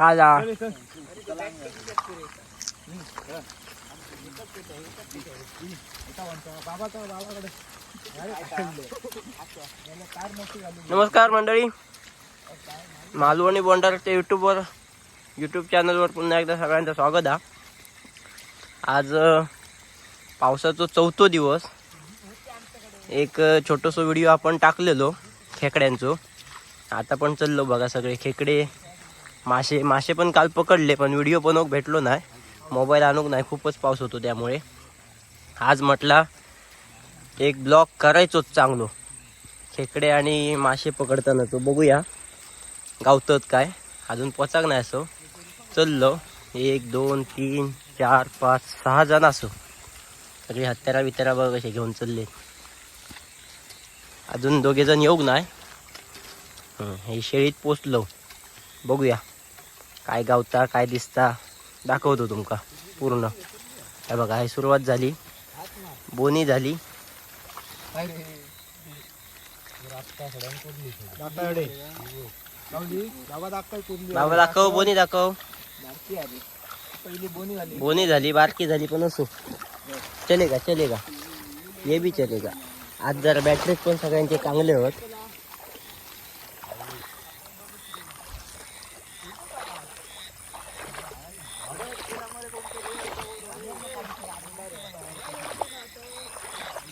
काय जा नमस्कार मंडळी। मालवणी बोंडारच्या युट्यूबवर यूट्यूब चॅनलवर पुन्हा एकदा सगळ्यांचं स्वागत आहे. आज पावसाचा चौथो दिवस. एक छोटंसं व्हिडिओ आपण टाकलेलो खेकड्यांचो. आता पण चाललो बघा सगळे खेकडे. मासे मासे पण काल पकडले पण व्हिडिओ बनवूक भेटलो नाही. मोबाईल आणूक नाही खूपच पाऊस होतो त्यामुळे. आज म्हटला एक ब्लॉग करायचोच चांगलो. खेकडे आणि मासे पकडताना तो बघूया. गावतात काय? अजून पोचाक नाही असो. चललो. एक दोन तीन चार पाच सहा जण असो. सगळी हत्यारा बित्यारा बघ कसे घेऊन चालले. अजून दोघे जण येऊक नाही. हे शेळीत पोचलो. बघूया. काय गावता काय दिसता दाखवतो तुमका पूर्ण. हे बघा ही सुरुवात झाली. बोनी झाली. बाबा दाखव बोनी दाखव. बोनी झाली बारकी झाली पण असो. चलेगा चलेगा. ये बी चलेगा. आज जरा बॅटरी पण सगळ्यांचे चांगले होत.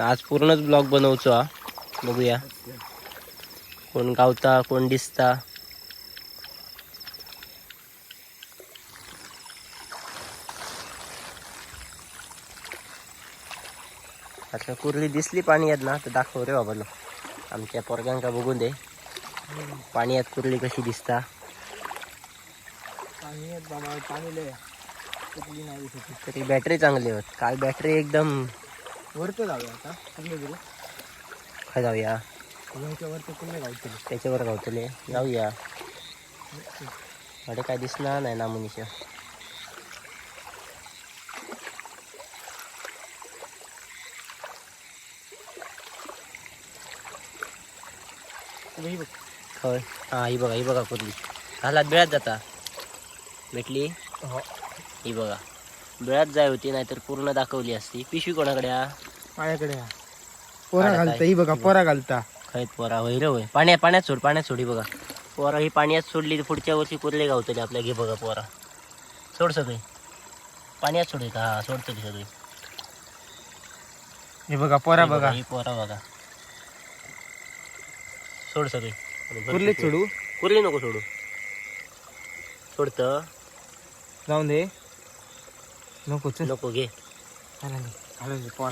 आज पूर्णच ब्लॉग बनवचो हा. बघूया. कोण गावता कोण दिसता. आता कुर्ली दिसली पाणी येत ना तर दाखव रे बाबा आमच्या पोरग्यांका बघून दे. पाणी यात कुर्ली कशी दिसता. तरी बॅटरी चांगली होत काल बॅटरी एकदम वरती जाऊया आता काय जाऊया? ह्याच्या वरती कुठले गावतील त्याच्यावर गावतले जाऊया. अरे काय दिसणार नाही ना मनीषा होय. हा ही बघा ही बघा कुठली. घालात बिळात जाता. भेटली? हो. ही बघा. बिळात जाय होती नाहीतर पूर्ण दाखवली असती. पिशवी कोणाकडे हा माझ्याकडे हा. पोरा घालता? ही बघा पोरा घालता. खैत पोरा होय रे होय. पाण्यात पाण्यात सोड पाण्यात सोडी बघा. पोरा ही पाण्यात सोडली तर पुढच्या वर्षी कुर्ले गावतले आपल्या घे बघा पोरा. सोड सगळे. पाण्यात सोड का हा सोडतली सगळी. हे बघा पोरा ही बघा ही पोरा बघा. सोड सगळी. कुर्लीत सोडू? कुर्ली नको सोडू. सोडत. जाऊन दे. नको चल. नको घे. चालेल.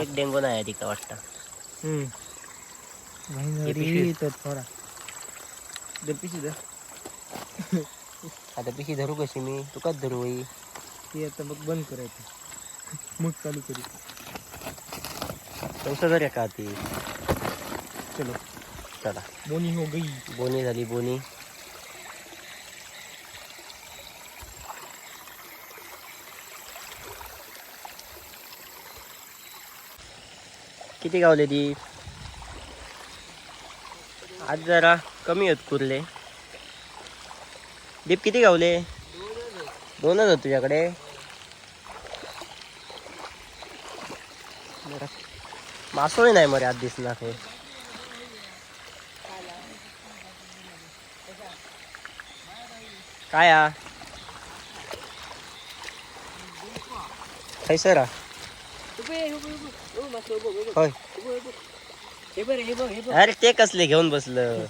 एक डेंगू नाही आहे तिका वाटतं. पिशी दे आता पिशी धरू कशी मी? तुकाच धरू होई ती आता मग बंद करायचं मग चालू करू. पैसा जर का ती चलो. चला. मोनी हो गई. बोनी झाली बोनी. किती गावले ती? आज जरा कमी आहेत कुरले. दीप किती गावले? दोनच आहेत तुझ्याकडे. मासोळी नाही मरे आज दिसणार हे. काय खैसर होय. अरे ते कसले घेऊन बसलं?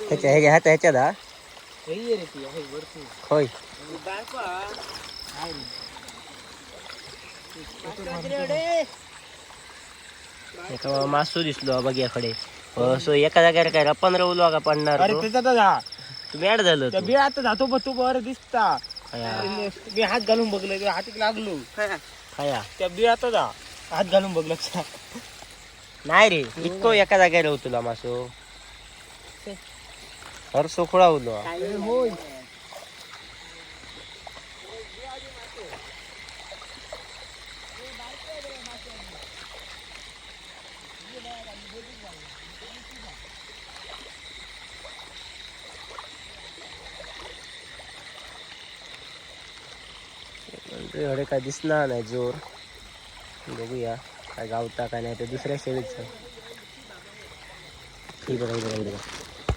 ह्याच्या ह्या ह्याच्या ह्याच्यात हा? होय. एका मासू दिसलो बघ याकडे सो एका जाग्यावर काय पंधरा उलवा का पडणार अरे तो? त्याचा जा. तुम्ही ऍड झालं. बी आता जातो पण तू बरं दिसता. मी हात घालून बघलं हातीक लागलो. खाया. त्या बी आता जा. हात घालून बघ लक्ष नाही रे इतको एका जाग्यावर होतो तुला मासो हर सोखोळा होय म्हणजे एवढे काय दिसणार नाही जोर. बघूया काय गावता काय नाही तर दुसऱ्या शेळीचं. ही बघा ही बघा ही बघा.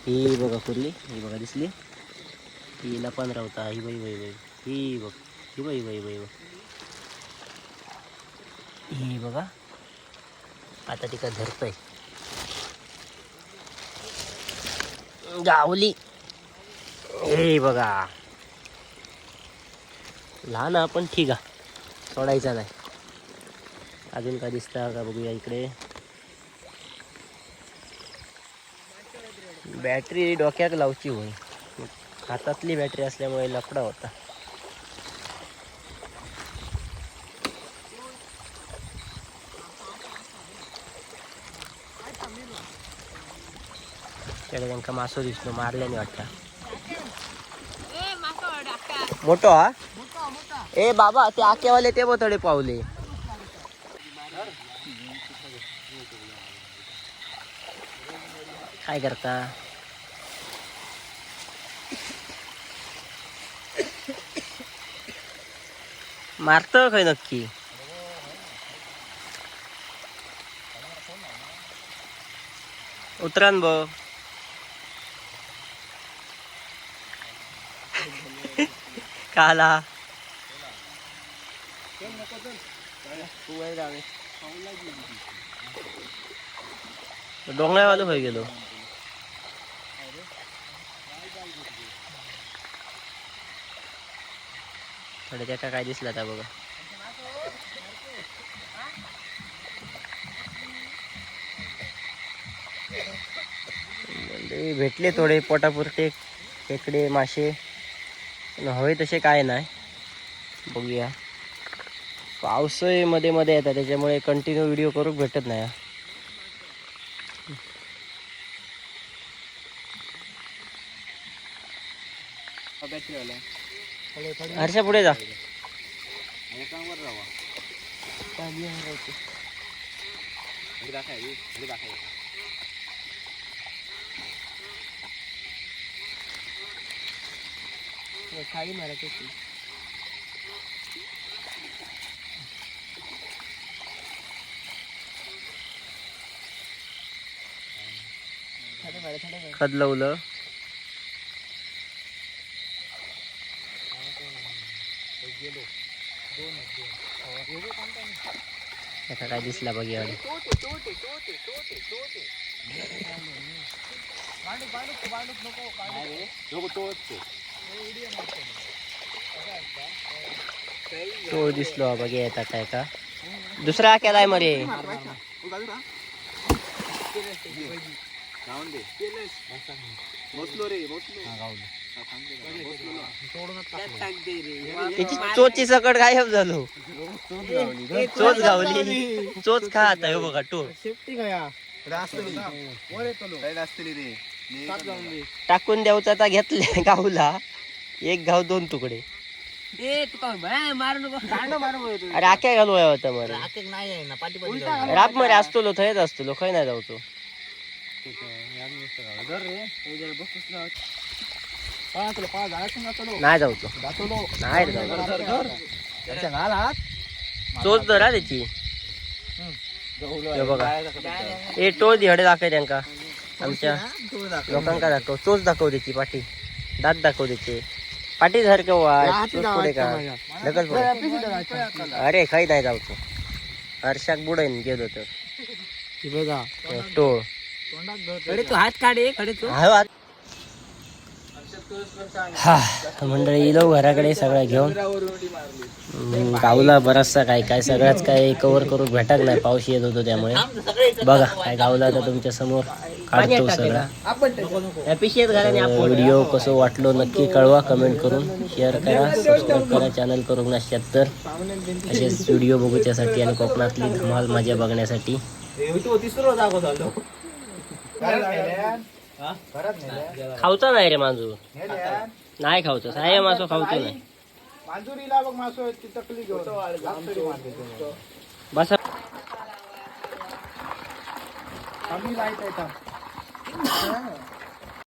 ही बघा कुर्ली ही बघा दिसली. हिला पंधरा होता ही बाई बाई बाई. ही बघ ही बाई बाई बाई बघ. ही बघा. आता तिका धरतोय. गावली. हे बघा. लहान हा, पण ठीक आहे. सोडायचा नाही. अजून काय दिसतं का बघूया इकडे. बॅटरी डोक्यात लावची होय. हातातली बॅटरी असल्यामुळे लकडा होता. त्याकडे त्यांका मासो दिसलो मारल्याने वाटतं. मोठो हा? ए बाबा ते आकेवाले ते थोडे पावले. काय करता? मारत खय नक्की? उतरान बघ काला. डोंगरावालो खंय गेलो. थोडे त्याका काय दिसला आता बघा. भेटले थोडे पोटापुरते खेकडे मासे. हवे तसे काय नाही. बघूया. पावसही मध्ये मध्ये येतात त्याच्यामुळे कंटिन्यू व्हिडिओ करू भेटत नाही. हर्षा पुढे जा. खाली मारायचं खत लावलं आता काय दिसला बघ यावेळी तो दिसलो बघ येता काय का? दुसरा केलाय मरे. त्याची चोची सकट गायब झालो. चोच गावली. चोच खा आता हे बघा टो सेफ्टी काय टाकून द्यावचा आता घेतले गावला. एक गाव दोन तुकडे. अरे आख्या घालू होता मरे नाही आहे ना पाठी राप मरे. असतो थंयच असतो खय नाही जाऊ तो. नाही जाऊ तो. नाही रे जाऊ. चोच धर हा त्याची. हे बघा. ए टोळ दिहडे दाखव त्यांका. आमच्या लोकांका दाखव. चोच दाखव त्याची पाठी. दात दाखव त्याचे. पाठी धर केव्हा? पुढे का? पुढे. अरे खाई नाही जाऊ तो. हर्षाक बुडाईन गेलो तर. हे बघा. टोळ. खडे तू हात काढे खडे तू. हा हा मंडळी इलो घराकडे सगळं घेऊन. गावला बराचसा काय काय सगळ्याच काय कव्हर करून भेटक नाही पाऊस येत होतो त्यामुळे. बघा काय गावला आता तुमच्यासमोर काढतो सगळा. व्हिडिओ कसं वाटलो नक्की कळवा कमेंट करून. शेअर करा सबस्क्राईब करा चॅनल करून शहात्तर असेच व्हिडिओ बघूच्यासाठी आणि कोकणातली धमाल मजा बघण्यासाठी. खावचा नाही रे मांजू. नाही खावचं साय मासो खावतो नाही मांजुरीला बघ मासो ती तकली घेऊन. बस. आम्ही लाइट आहे